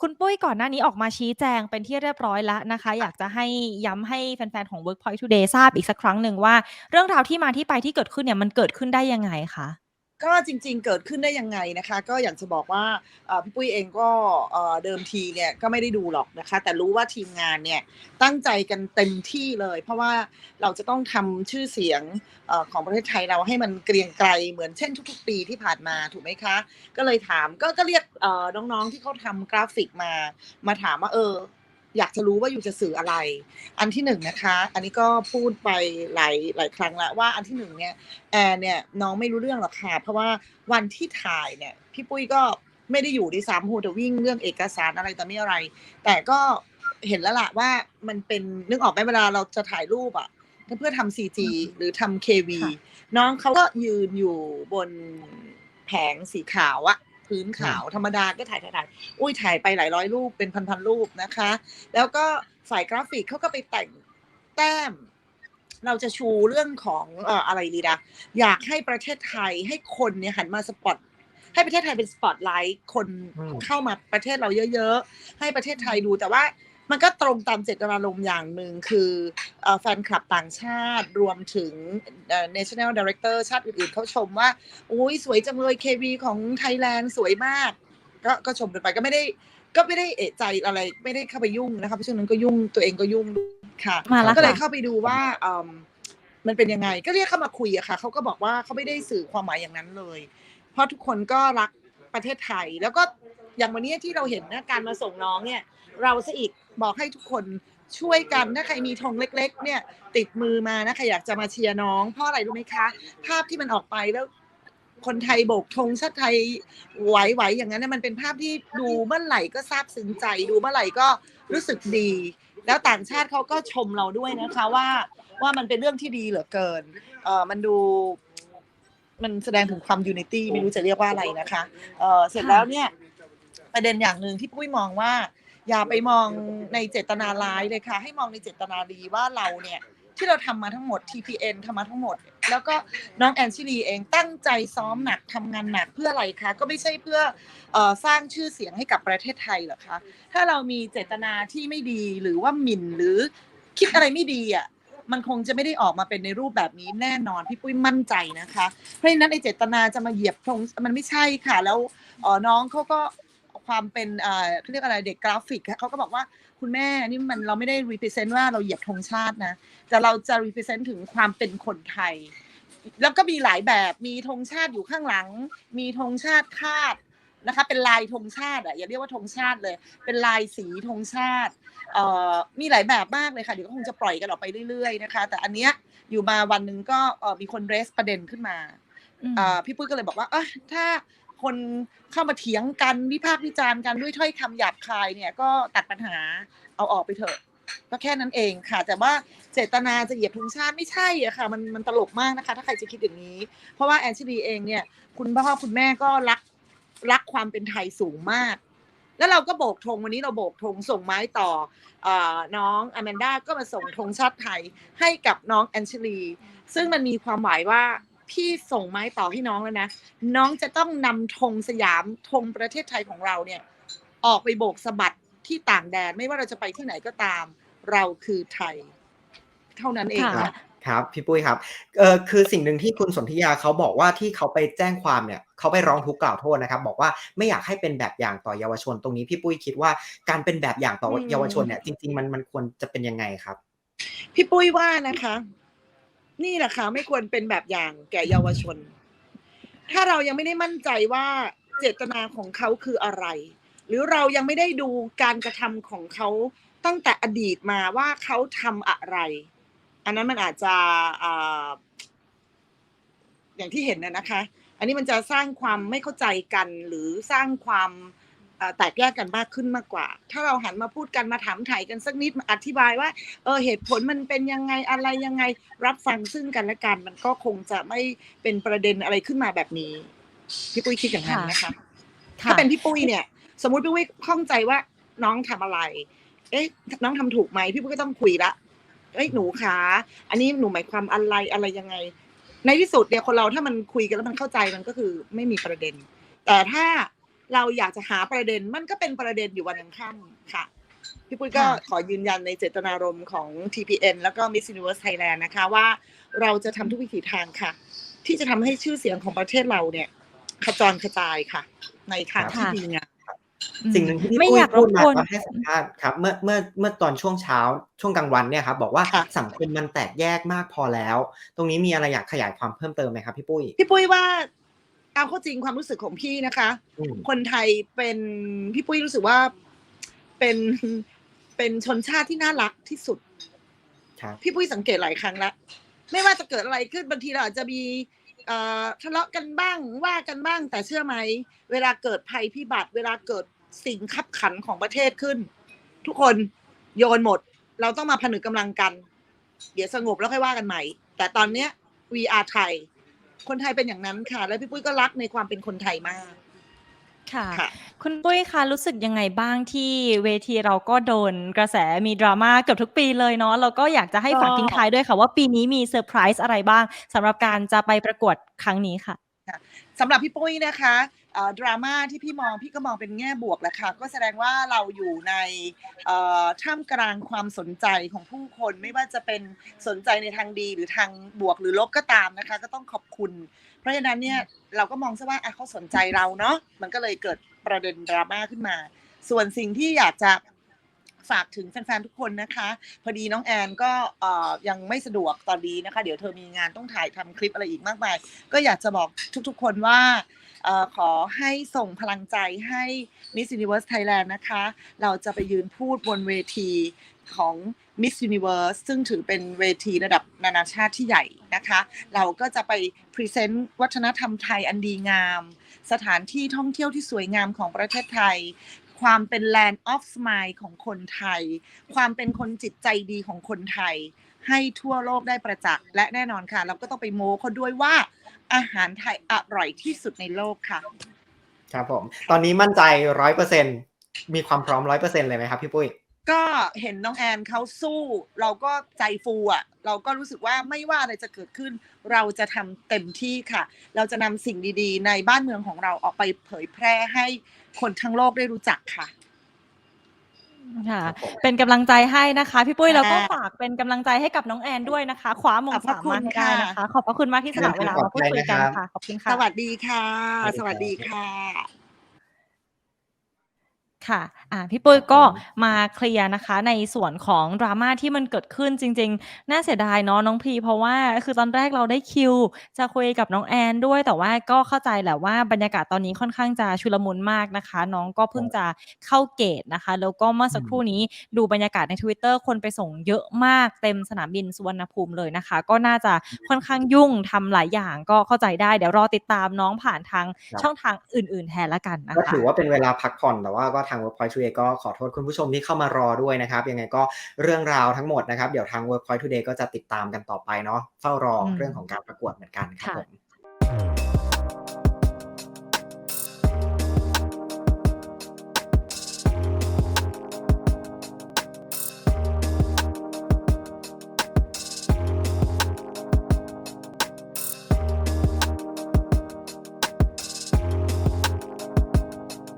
คุณปุ้ยก่อนหน้านี้ออกมาชี้แจงเป็นที่เรียบร้อยแล้วนะคะ อยากจะให้ย้ำให้แฟนๆ ของ Workpoint Today ทราบอีกสักครั้งหนึ่งว่า เรื่องราวที่มาที่ไปที่เกิดขึ้นเนี่ยมันเกิดขึ้นได้ยังไงคะ? ก็จริงๆ เกิดขึ้นได้ยังไงนะคะ ก็อยากจะบอกว่าพี่ปุ้ยเองก็เดิมทีเนี่ยก็ไม่ได้ดูหรอกนะคะ แต่รู้ว่าทีมงานเนี่ยตั้งใจกันเต็มที่เลย เพราะว่าเราจะต้องทำชื่อเสียงของประเทศไทยเราให้มันเกรียงไกรเหมือนเช่นทุกๆ ปีที่ผ่านมาถูกไหมคะ ก็เลยถามก็ก็เรียกน้องๆที่เขาทำกราฟิกมา มาถามว่าเออ อยากจะรู้ว่าอยู่จะสื่ออะไร อันที่1นะคะ อันนี้ก็พูดไปหลายหลายครั้งแล้วว่าอันที่1เนี่ยแอร์เนี่ยน้องไม่รู้เรื่องหรอกค่ะเพราะว่าวันที่ถ่ายเนี่ยพี่ปุ้ยก็ไม่ได้อยู่ด้วยซ้ำมัวแต่วิ่งเรื่องเอกสารอะไรต่อมิอะไร แต่ก็เห็นแล้วล่ะว่ามันเป็นนึกออกไหมเวลาเราจะถ่ายรูปอะถ้าเพื่อทำ CG อืมหรือทำ KV ค่ะน้องเขาก็ยืนอยู่บนแผงสีขาวอะ พื้นคขารับวธรรมดาก็ถ่ายๆๆอุ๊ยถ่ายไปหลายร้อยรูปเป็นพันๆรูปนะคะ แล้วก็ฝ่ายกราฟิกเขาก็ไปแต่งแต้ม เราจะชูเรื่องของเอ่ออะไรดีนะอยากให้ประเทศไทยให้คนเนี่ยหันมาสปอตให้ประเทศไทยเป็นสปอตไลต์คนอืมเข้ามาประเทศเราเยอะ ๆ ให้ประเทศไทยดูแต่ว่า มันก็ตรงตามเจตนารมณ์อย่างหนึ่งคือเอ่อแฟนคลับต่างชาติรวมถึงเอ่อ National Director ชาติอื่นๆเขาชมว่าอุ๊ยสวยจังเลย KV ของไทยแลนด์สวยมาก ก็ก็ชมกันไปก็ไม่ได้ก็ไม่ได้เอะใจอะไรไม่ได้เข้าไปยุ่งนะคะเพราะช่วงนั้นก็ยุ่งตัวเองก็ยุ่งค่ะมาแล้วก็เลยค่ะเข้าไปดูว่าเอ่อมันเป็นยังไงก็เรียกเข้ามาคุยอะค่ะเขาก็บอกว่าเขาไม่ได้สื่อความหมายอย่างนั้นเลย เพราะทุกคนก็รัก ประเทศไทย แล้วก็อย่างวันนี้ที่เราเห็นนะการมาส่งน้องเนี่ย เราเสียอีกบอกให้ทุกคนช่วยกันถ้าใครมีธงเล็ก ๆ เนี่ย ติดมือมานะใครอยากจะมาเชียร์น้อง เพราะอะไรรู้ไหมคะ ภาพที่มันออกไปแล้ว คนไทยโบกธงชาติไทยไหวๆอย่างนั้นน่ะมันเป็นภาพที่ดูเมื่อไหร่ก็ซาบซึ้งใจ ดูเมื่อไหร่ก็รู้สึกดี แล้วต่างชาติเขาก็ชมเราด้วยนะคะว่าว่ามันเป็นเรื่องที่ดีเหลือเกินเออมันดู มันแสดงถึงความ unity ไม่รู้จะเรียกว่าอะไรนะคะเอ่อเสร็จค่ะแล้วเนี่ยประเด็นอย่างหนึ่งที่ปุ้ยมองว่า อย่าไปมองในเจตนาร้ายเลยค่ะ ให้มองในเจตนาดีว่าเราเนี่ยที่เราทำมาทั้งหมด TPN ทำมาทั้งหมด แล้วก็น้องแอนชิลีเองตั้งใจซ้อมหนักทำงานหนักเพื่ออะไรคะ ก็ไม่ใช่เพื่อเอ่อสร้างชื่อเสียงให้กับประเทศไทยเหรอคะ ถ้าเรามีเจตนาที่ไม่ดีหรือว่าหมิ่นหรือคิดอะไรไม่ดีอะ มันคงจะไม่ได้ออกมาเป็นในรูปแบบนี้แน่นอนพี่ปุ้ยมั่นใจนะคะ เพราะฉะนั้นไอเจตนาจะมาเหยียบธงมันไม่ใช่ค่ะ แล้วอ่อน้องเขาก็ความเป็นอ่าเขาเรียกอะไรเด็กกราฟิกเขาก็บอกว่า"คุณแม่นี่มันเราไม่ได้ represent ว่าเราเหยียบธงชาตินะ แต่เราจะ represent ถึงความเป็นคนไทย"แล้วก็มีหลายแบบมีธงชาติอยู่ข้างหลัง มีธงชาติคาด นะคะ เป็นลายธงชาติอะอย่าเรียกว่าธงชาติเลย เป็นลายสีธงชาติเอ่อมีหลายแบบมากเลยค่ะเดี๋ยวก็คงจะปล่อยกันออกไปเรื่อยๆนะคะ แต่อันเนี้ยอยู่มาวันหนึ่งก็เอ่อมีคน raise ประเด็นขึ้นมาอืมอ่าพี่ปุ้ยก็เลยบอกว่า"เออถ้าคนเข้ามาเถียงกันวิพากษ์วิจารณ์กันด้วยถ้อยคำหยาบคายเนี่ยก็ตัดปัญหาเอาออกไปเถอะ"ก็แค่นั้นเองค่ะ แต่ว่าเจตนาจะเหยียบธงชาติไม่ใช่อะค่ะ มันมันตลกมากนะคะ ถ้าใครจะคิดอย่างนี้ เพราะว่าแอนชิลีเองเนี่ย คุณพ่อคุณแม่ก็รัก รักความเป็นไทยสูงมาก แล้วเราก็โบกธงวันนี้เราโบกธงส่งไม้ต่ออ่าน้องอแมนดาก็มาส่งธงชาติไทยให้กับน้องแอนชิลี ซึ่งมันมีความหมายว่าพี่ส่งไม้ต่อให้น้องแล้วนะ น้องจะต้องนำธงสยามธงประเทศไทยของเราเนี่ย ออกไปโบกสะบัดที่ต่างแดน ไม่ว่าเราจะไปที่ไหนก็ตาม เราคือไทย เท่านั้นเองค่ะ ครับค่ะครับพี่ปุ้ยครับเอ่อคือสิ่งหนึ่งที่คุณสนธิยาเขาบอกว่าที่เขาไปแจ้งความเนี่ยเขาไปร้องทุกข์กล่าวโทษนะครับ บอกว่าไม่อยากให้เป็นแบบอย่างต่อเยาวชนตรงนี้พี่ปุ้ยคิดว่าการเป็นแบบอย่างต่ออืเยาวชนมเนี่ย จริง ๆ มันมันควรจะเป็นยังไงครับ?พี่ปุ้ยว่านะคะ นี่แหละค่ะไม่ควรเป็นแบบอย่างแก่เยาวชน ถ้าเรายังไม่ได้มั่นใจว่าเจตนาของเขาคืออะไร หรือเรายังไม่ได้ดูการกระทำของเขาตั้งแต่อดีตมาว่าเขาทำอะไร อันนั้นมันอาจจะอ่าอย่างที่เห็นน่ะนะคะ อันนี้มันจะสร้างความไม่เข้าใจกันหรือสร้างความเอ่อแตกแยกกันมากขึ้นมากกว่า ถ้าเราหันมาพูดกันมาถามไถ่กันสักนิดมาอธิบายว่า เออเหตุผลมันเป็นยังไงอะไรยังไงรับฟังซึ่งกันและกัน มันก็คงจะไม่เป็นประเด็นอะไรขึ้นมาแบบนี้ พี่ปุ้ยคิดอย่างนั้ค่ะนนะคะคถ้า่ะเป็นพี่ปุ้ยเนี่ย สมมุติพี่ปุ้ยข้องใจว่าน้องทำอะไร เอ๊ะ น้องทำถูกไหมพี่ปุ้ยก็ต้องคุยแล้ว เฮ้ยหนูขาอันนี้หนูหมายความอะไรอะไรยังไง ในที่สุดเนี่ยคนเราถ้ามันคุยกันแล้วมันเข้าใจมันก็คือไม่มีประเด็น แต่ถ้าเราอยากจะหาประเด็นมันก็เป็นประเด็นอยู่วันยังค่ำค่ะพี่ปุ้ยก็ขอยืนยันในเจตนารมณ์ของ TPN แล้วก็ Miss Universe Thailand นะคะว่าเราจะทำทุกวิถีทางค่ะ ที่จะทำให้ชื่อเสียงของประเทศเราเนี่ยขจรกระจายค่ะ ในทางที่ดีงาม สิ่งหนึ่งที่พี่ไม่ปุ้อยยากรพูบดมากวนตอนให้สัมภาษณ์ครับ เมื่อเมื่อเมื่อตอนช่วงเช้าช่วงกลางวันเนี่ยครับบอกว่าค่ะสังคมมันแตกแยกมากพอแล้ว ตรงนี้มีอะไรอยากขยายความเพิ่มเติมไหมครับพี่ปุ้ยพี่ปุ้ยว่าเอาเข้าจริงความรู้สึกของพี่นะคะอืมคนไทยเป็นพี่ปุ้ยรู้สึกว่าเป็นเป็นชนชาติที่น่ารักที่สุดครับพี่ปุ้ยสังเกตหลายครั้งแล้วไม่ว่าจะเกิดอะไรขึ้นบางทีเราอาจจะมีเอ่อทะเลาะกันบ้างว่ากันบ้างแต่เชื่อไหม เวลาเกิดภัยพิบัติ เวลาเกิด สิ่งขับขันของประเทศขึ้น ทุกคนโยนหมด เราต้องมาผนึกกำลังกัน เดี๋ยวสงบแล้วค่อยว่ากันใหม่ แต่ตอนเนี้ย VR ไทย คนไทยเป็นอย่างนั้นค่ะ แล้วพี่ปุ้ยก็รักในความเป็นคนไทยมากค่ะค่ะ คุณปุ้ยคะรู้สึกยังไงบ้างที่เวทีเราก็โดนกระแสมีดราม่าเกือบทุกปีเลยเนาะเราก็อยากจะให้ฝากก็ทิ้งท้ายด้วยค่ะ ว่าปีนี้มีเซอร์ไพรส์อะไรบ้างสำหรับการจะไปประกวดครั้งนี้ค่ะ สำหรับพี่ปุ้ยนะคะดราม่าที่พี่มองพี่ก็มองเป็นแง่บวกแหละค่ะ ก็แสดงว่าเราอยู่ในท่ามกลางความสนใจของผู้คนไม่ว่าจะเป็นสนใจในทางดีหรือทางบวกหรือลบก็ตามนะคะ ก็ต้องขอบคุณ เพราะฉะนั้นเนี่ยเราก็มองซะว่าเขาสนใจเราเนาะมันก็เลยเกิดประเด็นดราม่าขึ้นมา ส่วนสิ่งที่อยากจะ ฝากถึงแฟนๆทุกคนนะคะ พอดีน้องแอนก็ยังไม่สะดวกตอนนี้นะคะ เดี๋ยวเธอมีงานต้องถ่ายทำคลิปอะไรอีกมากมาย ก็อยากจะบอกทุกๆคนว่าขอให้ส่งพลังใจให้ Miss Universe Thailand นะคะ เราจะไปยืนพูดบนเวทีของ Miss Universe ซึ่งถือเป็นเวทีระดับนานาชาติที่ใหญ่นะคะ เราก็จะไปพรีเซนต์วัฒนธรรมไทยอันดีงาม สถานที่ท่องเที่ยวที่สวยงามของประเทศไทย ความเป็น Land of Smile ของคนไทย ความเป็นคนจิตใจดีของคนไทย ให้ทั่วโลกได้ประจักษ์และแน่นอนค่ะ เราก็ต้องไปโม้เขาด้วยว่าอาหารไทยอร่อยที่สุดในโลกค่ะ ครับผม ตอนนี้มั่นใจร้อยเปอร์เซ็นมีความพร้อมร้อยเปอร์เซ็นเลยไหมครับพี่ปุ้ย ก็เห็นน้องแอนเขาสู้ เราก็ใจฟูอะ เราก็รู้สึกว่าไม่ว่าอะไรจะเกิดขึ้น เราจะทำเต็มที่ค่ะ เราจะนำสิ่งดีๆ ในบ้านเมืองของเราออกไปเผยแพร่ให้คนทั้งโลกได้รู้จักค่ะค่ะครับผมเป็นกำลังใจให้นะคะ พี่ปุ้ยค่ะแล้วก็ฝากเป็นกำลังใจให้กับน้องแอนด้วยนะคะคว้ามงขอบพระสามคุณมาให้ได้นะค่ะคะ ขอบพระคุณมากที่สละเวลามาพูดคุยกันค่ะ ขอบคุณค่ะ สวัสดีค่ะสสวัวัสสดีดีครัค่ะ ค่ะ อ่า พี่คปุ้ยรับก็ผมมาเคลียร์นะคะ ในส่วนของดราม่าที่มันเกิดขึ้นจริง ๆ น่าเสียดายเนาะน้องพี เพราะว่า คือตอนแรกเราได้คิวจะคุยกับน้องแอนด้วย แต่ว่าก็เข้าใจแหละว่า บรรยากาศตอนนี้ค่อนข้างจะชุลมุนมากนะคะ น้องก็เพิ่งจะเข้าเกตนะคะ แล้วก็เมื่อสักครู่นี้ดูบรรยากาศใน Twitter คนไปส่งเยอะมากเต็มสนามบินสุวรรณภูมิเลยนะคะ ก็น่าจะค่อนข้างยุ่งทำหลายอย่างก็เข้าใจได้ เดี๋ยวรอติดตามน้องผ่านทางครับช่องทางอื่น ๆ แทนละกันนะก็คะถือว่าเป็นเวลาพักผ่อน แต่ว่าก็ทาง Workpoint Today ก็ขอโทษคุณผู้ชมที่เข้ามารอด้วยนะครับ ยังไงก็เรื่องราวทั้งหมดนะครับ เดี๋ยวทาง Workpoint Today ก็จะติดตามกันต่อไปเนาะเฝ้ารออมเรื่องของการประกวดเหมือนกันครับค่ะผม